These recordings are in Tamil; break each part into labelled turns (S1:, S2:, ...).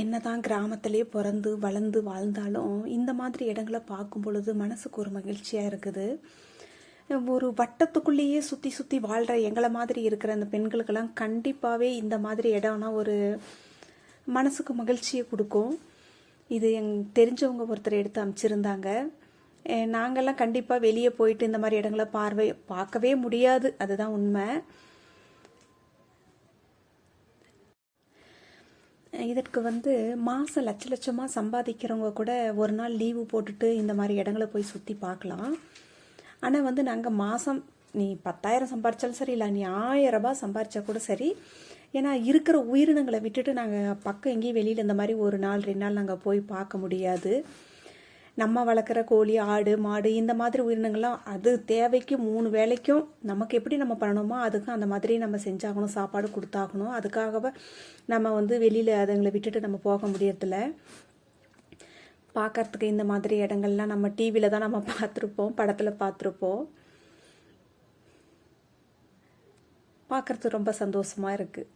S1: என்னதான் கிராமத்திலே பிறந்து வளர்ந்து வாழ்ந்தாலும் இந்த மாதிரி இடங்களை பார்க்கும் பொழுது மனசுக்கு ஒரு மகிழ்ச்சியாக இருக்குது. ஒரு வட்டத்துக்குள்ளேயே சுற்றி சுற்றி வாழ்கிற எங்களை மாதிரி இருக்கிற அந்த பெண்களுக்கெல்லாம் கண்டிப்பாகவே இந்த மாதிரி இடம்னா ஒரு மனசுக்கு மகிழ்ச்சியை கொடுக்கும். இது எங் தெரிஞ்சவங்க ஒருத்தர் எடுத்து அமைச்சிருந்தாங்க. நாங்கள்லாம் கண்டிப்பாக வெளியே போயிட்டு இந்த மாதிரி இடங்களை பார்வை பார்க்கவே முடியாது. அதுதான் உண்மை. இதற்கு வந்து மாதம் லட்ச லட்சமாக சம்பாதிக்கிறவங்க கூட ஒரு நாள் லீவு போட்டுட்டு இந்த மாதிரி இடங்களை போய் சுற்றி பார்க்கலாம். ஆனால் வந்து நாங்கள் மாதம் நீ பத்தாயிரம் சம்பாரிச்சாலும் சரி இல்லை நீ ஆயிரம் ரூபாய் சம்பாரிச்சா கூட சரி. ஏன்னா இருக்கிற உயிரினங்களை விட்டுட்டு நாங்கள் பக்கம் எங்கேயும் வெளியில் இந்த மாதிரி ஒரு நாள் ரெண்டு நாள் நாங்கள் போய் பார்க்க முடியாது. நம்ம வளர்க்குற கோழி ஆடு மாடு இந்த மாதிரி உயிரினங்கள்லாம் அது தேவைக்கு மூணு வேளைக்கும் நமக்கு எப்படி நம்ம பண்ணணுமோ அதுக்கு அந்த மாதிரி நம்ம செஞ்சாகணும் சாப்பாடு கொடுத்தாகணும். அதுக்காகவே நம்ம வந்து வெளியில் அதுங்களை விட்டுட்டு நம்ம போக முடியறதில்ல. பார்க்கறதுக்கு இந்த மாதிரி இடங்கள்லாம் நம்ம டிவியில் தான் நம்ம பார்த்துருப்போம் படத்தில் பார்த்துருப்போம். பார்க்குறது ரொம்ப சந்தோஷமாக இருக்குது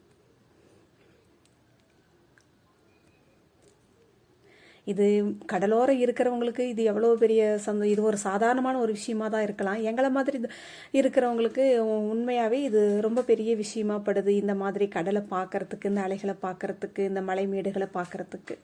S1: இது கடலோரம் இருக்கிறவங்களுக்கு இது எவ்வளோ பெரிய சந்தோ இது ஒரு சாதாரணமான ஒரு விஷயமா தான் இருக்கலாம். எங்களை மாதிரி இருக்கிறவங்களுக்கு உண்மையாகவே இது ரொம்ப பெரிய விஷயமா படுது. இந்த மாதிரி கடலை பார்க்கறதுக்கு இந்த அலைகளை பார்க்கறதுக்கு இந்த மலை மேடுகளை பார்க்கறதுக்கு.